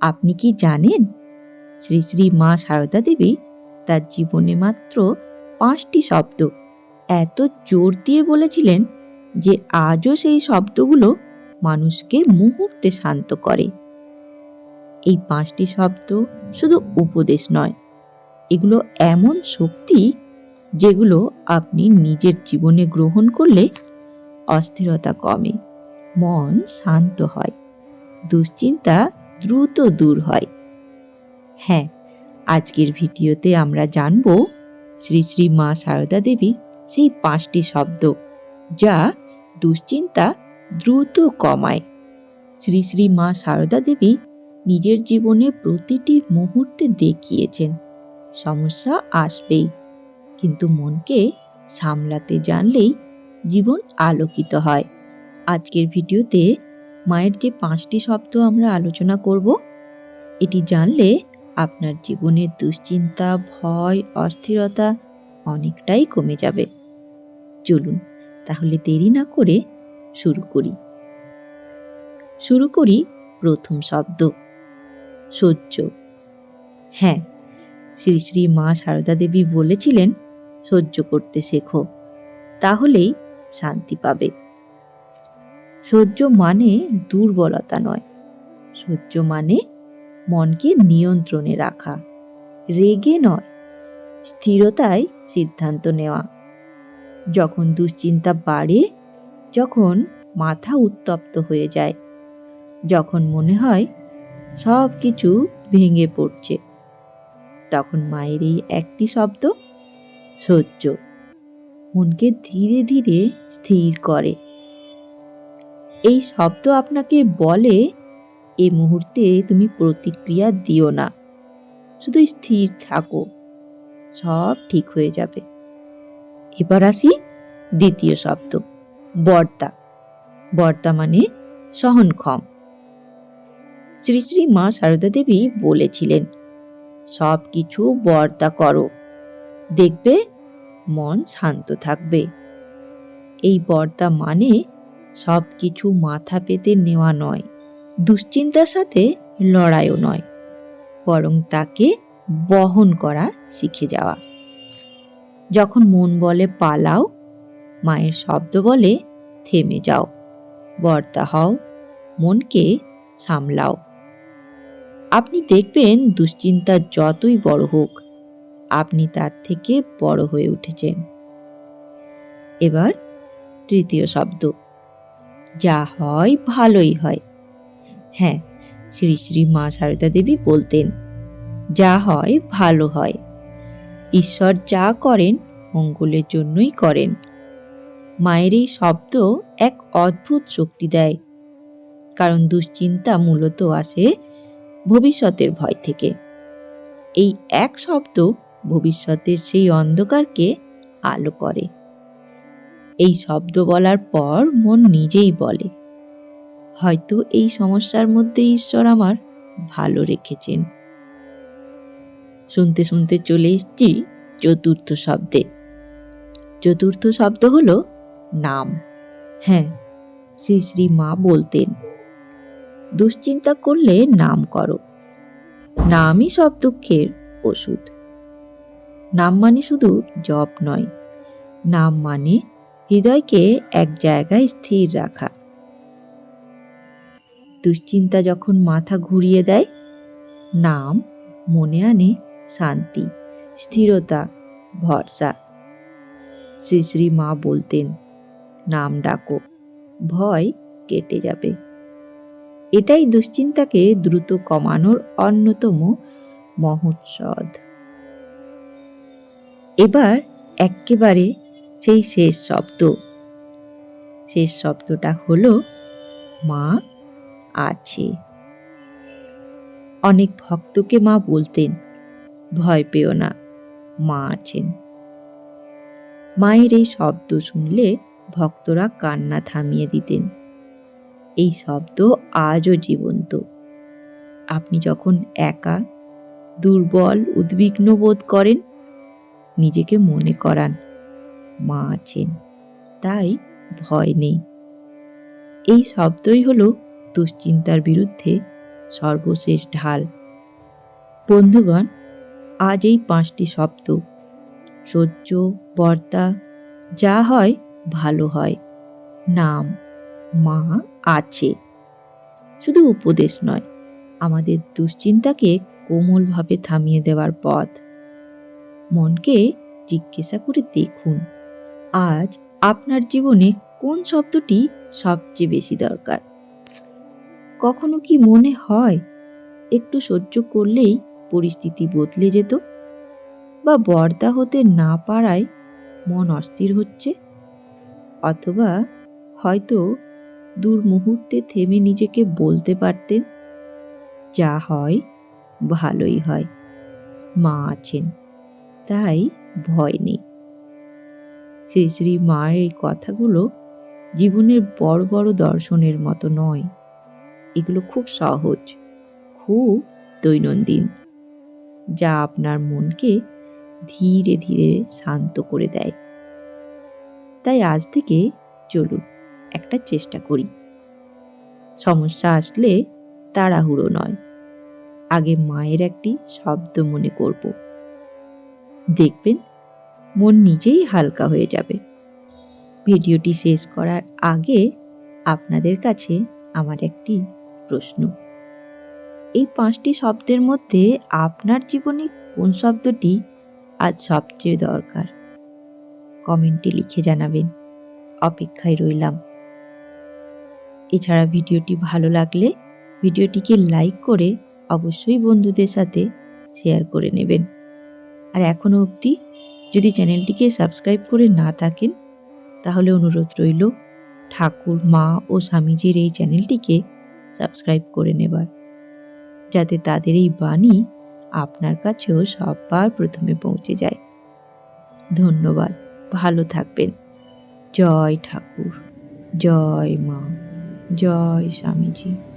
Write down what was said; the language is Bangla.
আপনি কি জানেন? শ্রী শ্রী মা সারদা দেবী তার জীবনে মাত্র পাঁচটি শব্দ। এত জোর দিয়ে বলেছিলেন যে আজও সেই শব্দগুলো মানুষকে মুহূর্তে শান্ত করে। এই পাঁচটি শব্দ শুধু উপদেশ নয়, এগুলো এমন শক্তি যেগুলো আপনি নিজের জীবনে গ্রহণ করলে অস্থিরতা কমে, মন শান্ত হয়, দুশ্চিন্তা দ্রুত দূর হয়। হ্যাঁ আজকের ভিডিওতে আমরা জানব শ্রী শ্রী মা সারদা দেবী সেই পাঁচটি শব্দ যা দুশ্চিন্তা দ্রুত কমায়। শ্রী শ্রী মা সারদা দেবী নিজের জীবনে প্রতিটি মুহূর্তে দেখিয়েছেন, সমস্যা আসবেই, কিন্তু মনকে সামলাতে জানলেই জীবন আলোকিত হয়। আজকের ভিডিওতে মায়ের যে পাঁচটি শব্দ আমরা আলোচনা করব, এটি জানলে আপনার জীবনের দুশ্চিন্তা, ভয়, অস্থিরতা অনেকটাই কমে যাবে। চলুন, তাহলে দেরি না করে শুরু করি। শুরু করি প্রথম শব্দ, সহ্য। হ্যাঁ শ্রী শ্রী মা সারদা দেবী বলেছিলেন, সহ্য করতে শেখো, তাহলেই শান্তি পাবে। সহ্য মানে দুর্বলতা নয়। সহ্য মানে মনকে নিয়ন্ত্রণে রাখা। রেগে নয়, স্থিরতায় সিদ্ধান্ত নেওয়া। যখন দুশ্চিন্তা বাড়ে, যখন মাথা উত্তপ্ত হয়ে যায়, যখন মনে হয় সব কিছু ভেঙে পড়ছে, তখন মায়ের এই একটি শব্দ, সহ্য। মনকে ধীরে ধীরে স্থির করে। এই শব্দ আপনাকে বলে এই মুহূর্তে তুমি প্রতিক্রিয়া দিও না। শুধু স্থির থাকো। সব ঠিক হয়ে যাবে। এবার আসি দ্বিতীয় শব্দ, বর্তা। বর্তা মানে সহনক্ষম। শ্রী শ্রী মা সারদা দেবী বলেছিলেন, সব কিছু বর্তা করো। দেখবে মন শান্ত থাকবে। এই বর্তা মানে সব কিছু মাথা পেতে নেওয়া নয়, দুশ্চিন্তার সাথে লড়াইও নয়, বরং তাকে বহন করা শিখে যাওয়া। যখন মন বলে পালাও, মায়ের শব্দ বলে থেমে যাও, বর্তা হও, মনকে সামলাও। আপনি দেখবেন দুশ্চিন্তা যতই বড় হোক, আপনি তার থেকে বড় হয়ে উঠেছেন। এবার তৃতীয় শব্দ। যা হয় ভালোই হয়। হ্যাঁ শ্রী শ্রী মা সারদা দেবী বলতেন, যা হয় ভালো হয়। ঈশ্বর যা করেন, মঙ্গলের জন্যই করেন। মায়ের এই শব্দ এক অদ্ভুত শক্তি দেয়, কারণ দুশ্চিন্তা মূলত আসে ভবিষ্যতের ভয় থেকে। এই এক শব্দ ভবিষ্যতের সেই অন্ধকারকে আলো করে। এই শব্দ বলার পর মন নিজেই বলে। হয়তো এই সমস্যার মধ্যে ঈশ্বর আমার ভালো রেখেছেন। শুনতে শুনতে চলে এসছি চতুর্থ শব্দে। চতুর্থ শব্দ হলো নাম। হ্যাঁ শ্রী শ্রী মা বলতেন, দুশ্চিন্তা করলে নাম করো। নামই সব দুঃখের ওষুধ। নাম মানে শুধু জপ নয়, নাম মানে হৃদয়কে এক জায়গায় স্থির রাখা। দুশ্চিন্তা যখন মাথা ঘুরিয়ে দেয়, নাম মনে আনে শান্তি, স্থিরতা, ভরসা। শ্রী শ্রী মা বলতেন, নাম ডাকো, ভয় কেটে যাবে। এটাই দুশ্চিন্তাকে দ্রুত কমানোর অন্যতম মহোৎসদ এবার একেবারে সেই শেষ শব্দ। শেষ শব্দটা হলো, মা আছে। অনেক ভক্তকে মা বলতেন, ভয় পেও না, মা আছেন। মায়ের এই শব্দ শুনলে ভক্তরা কান্না থামিয়ে দিতেন। এই শব্দ আজও জীবন্ত। আপনি যখন একা, দুর্বল উদ্বিগ্ন বোধ করেন, নিজেকে মনে করান। মা আছেন তাই ভয় নেই। এই শব্দই হলো দুশ্চিন্তার বিরুদ্ধে সর্বশেষ ঢাল। বন্ধুগণ, আজ এই পাঁচটি শব্দ, সহ্য, বর্তা, যা হয় ভালো হয়, নাম, মা, আছে। শুধু উপদেশ নয়, আমাদের দুশ্চিন্তাকে কোমলভাবে থামিয়ে দেওয়ার পথ। মনকে জিজ্ঞাসা করে দেখুন। আজ আপনার জীবনে কোন শব্দটি সবচেয়ে বেশি দরকার? কখনো কি মনে হয় একটু সহ্য করলেই পরিস্থিতি বদলে যেত? বা বর্দা হতে না পারায় মন অস্থির হচ্ছে? অথবা হয়তো দূর মুহূর্তে থেমে নিজেকে বলতে পারতেন, যা হয়, ভালোই হয়, মা আছেন, তাই ভয় নেই। শ্রী শ্রী মায়ের এই কথাগুলো জীবনের বড় বড় দর্শনের মতো নয়। এগুলো খুব সহজ, খুব দৈনন্দিন, যা আপনার মনকে ধীরে ধীরে শান্ত করে দেয়। তাই আজ থেকে চলুন একটা চেষ্টা করি। সমস্যা আসলে তাড়াহুড়ো নয়। আগে মায়ের একটি শব্দ মনে করব। দেখবেন মন নিজেই হালকা হয়ে যাবে। ভিডিওটি শেষ করার আগে আপনাদের কাছে আমার একটি প্রশ্ন। এই পাঁচটি শব্দের মধ্যে আপনার জীবনে কোন শব্দটি আজ সবচেয়ে দরকার? কমেন্টে লিখে জানাবেন। অপেক্ষায় রইলাম। এছাড়া ভিডিওটি ভালো লাগলে ভিডিওটিকে লাইক করে অবশ্যই বন্ধুদের সাথে শেয়ার করে নেবেন। আর এখনও অবধি যদি চ্যানেলটিকে সাবস্ক্রাইব করে না থাকেন, তাহলে অনুরোধ রইল ঠাকুর, মা ও স্বামীজির এই চ্যানেলটিকে সাবস্ক্রাইব করে নেবার। যাতে তাদের এই বাণী আপনার কাছেও সবার প্রথমে পৌঁছে যায়। ধন্যবাদ, ভালো থাকবেন। জয় ঠাকুর, জয় মা, জয় স্বামীজি।